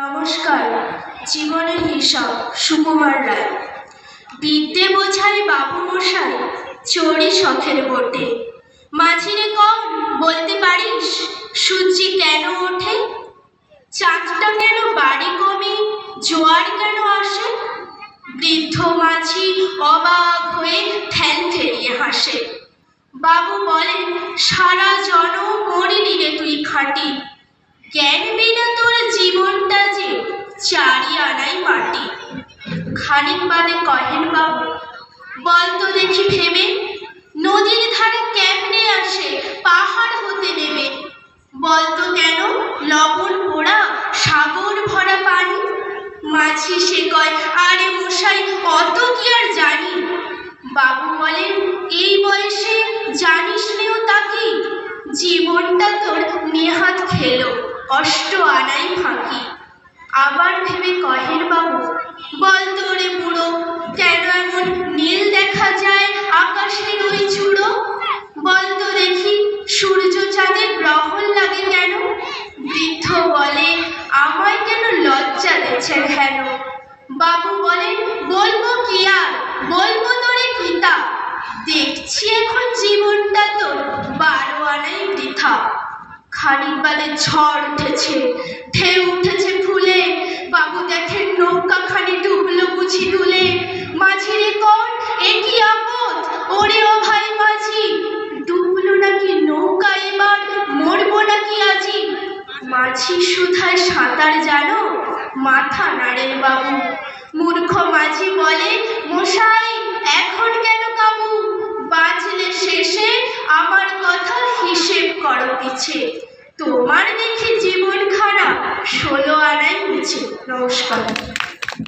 নমস্কার। জীবনের হিসাব, সুকুমার রায়। বিদ্যে বোঝাই বাবু মশাই চড়ি শখের বটে। মাঝিরে কম, বলতে পারিস, সূর্যি কেন ওঠে? চাঁদটা কেন বাড়ি কমে, জোয়ার কেন আসে? বৃদ্ধ মাঝি অবাক হয়ে ঠ্যান ফেরিয়ে হাসে। বাবু বলেন, সারা জনম মরিলি রে তুই খাটি। জ্ঞান বিনা জীবনটা যে চারি আনাই মাটি। খানিক বাদে কহেন বাবু, বল তো দেখি ভেবে, নদীর ধারে কেমনে আসে পাহাড় হতে নেমে। বল তো কেন লবণ পোড়া, সাগর ভরা পানি? মাঝি সে কয়, আরে মশাই, অত কি আর জানি? বাবু বলেন এই বয়সে জানিস নেও তাকে জীবনটা তোর নেহাত খেলো। কষ্ট আনাই ফাঁকি। আবার ভেবে কহেন বাবু, বল তোরে বুড়ো, কেন এমন নীল দেখা যায় আকাশের ওই চূড়ো? বল তো দেখি, সূর্য চাঁদের গ্রহণ লাগে কেন? বৃদ্ধ বলে, আমায় কেন লজ্জা দিচ্ছে হেন বাবু বলেন বলব কি আর? বলব তোরে গীতা দেখছি এখন জীবনটা আনাই বৃথা খানিক বাদে ঝড় উঠেছে, ঢেউ উঠেছে ফুলে, বাবু দেখেন নৌকা খানি ডুবলো বুঝি তুলে মাঝিরে কর এ কি আপদ? ওরে ও ভাই মাঝি, ডুবলো নাকি নৌকা এবার? মরবো নাকি আজি? মাঝি সুধায় সাঁতার জানো, মাথা নাড়েন বাবু। মূর্খ মাঝি বলে, মশাই, এখন কেন কাবু? বাঁচলে শেষে আমার কথা হিসেব করো পিছে। তোমার দেখি জীবন খারাপ ষোলো আনাই মিছে নমস্কার।